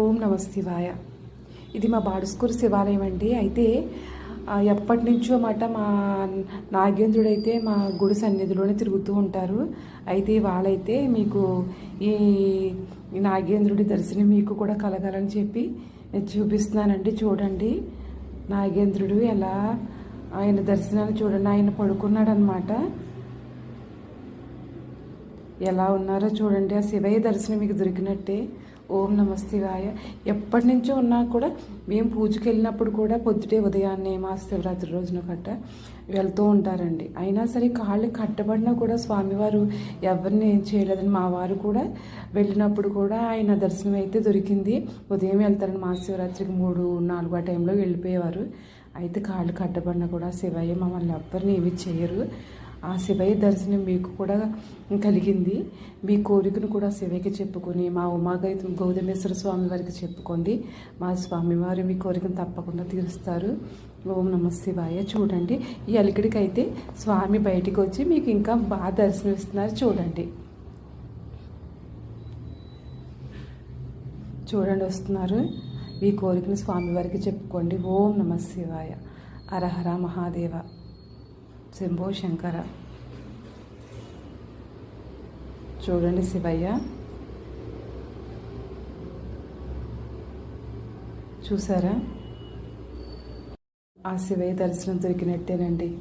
ఓం నమ శివాయ. ఇది మా బాడుస్కూరు శివాలయం అండి. అయితే ఎప్పటి నుంచో మాట మా నాగేంద్రుడైతే మా గుడి సన్నిధిలోనే తిరుగుతూ ఉంటారు. అయితే వాళ్ళైతే మీకు ఈ నాగేంద్రుడి దర్శనం మీకు కూడా కలగాలని చెప్పి చూపిస్తున్నానండి. చూడండి. నాగేంద్రుడు ఎలా ఆయన దర్శనాన్ని చూడండి. ఆయన పడుకున్నాడనమాట ఎలా ఉన్నారో చూడండి. ఆ శివయ్య దర్శనం మీకు దొరికినట్టే. ఓం నమస్తివాయ. ఎప్పటి నుంచో ఉన్నా కూడా మేము పూజకి వెళ్ళినప్పుడు కూడా పొద్దుటే ఉదయాన్నే మా శివరాత్రి రోజున కట్ట వెళ్తూ ఉంటారండి. అయినా సరే కాళ్ళు కట్టబడినా కూడా స్వామివారు ఎవరిని ఏం చేయలేదని మా వారు కూడా వెళ్ళినప్పుడు కూడా ఆయన దర్శనం అయితే దొరికింది. ఉదయం వెళ్తారని మా శివరాత్రికి మూడు నాలుగు ఆ టైంలో వెళ్ళిపోయేవారు. అయితే కాళ్ళు కట్టబడినా కూడా శివయ్య మమ్మల్ని ఎవ్వరిని ఏమి చేయరు. ఆ శివయ్య దర్శనం మీకు కూడా కలిగింది. మీ కోరికను కూడా శివయ్యకి చెప్పుకొని మా ఉమాగై గౌతమేశ్వర స్వామి వారికి చెప్పుకోండి. మా స్వామివారు మీ కోరికను తప్పకుండా తీరుస్తారు. ఓం నమ శివాయ. చూడండి ఈ అలికిడికి అయితే స్వామి బయటికి వచ్చి మీకు ఇంకా బాగా దర్శనం ఇస్తున్నారు. చూడండి. చూడండి వస్తున్నారు. మీ కోరికను స్వామివారికి చెప్పుకోండి. ఓం నమ శివాయ. అరహర మహాదేవ. శంభో శంకర. చూడండి శివయ్య. చూసారా? ఆ శివయ్య దర్శనం దొరికినట్టేనండి.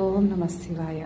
ఓం నమ శివాయ.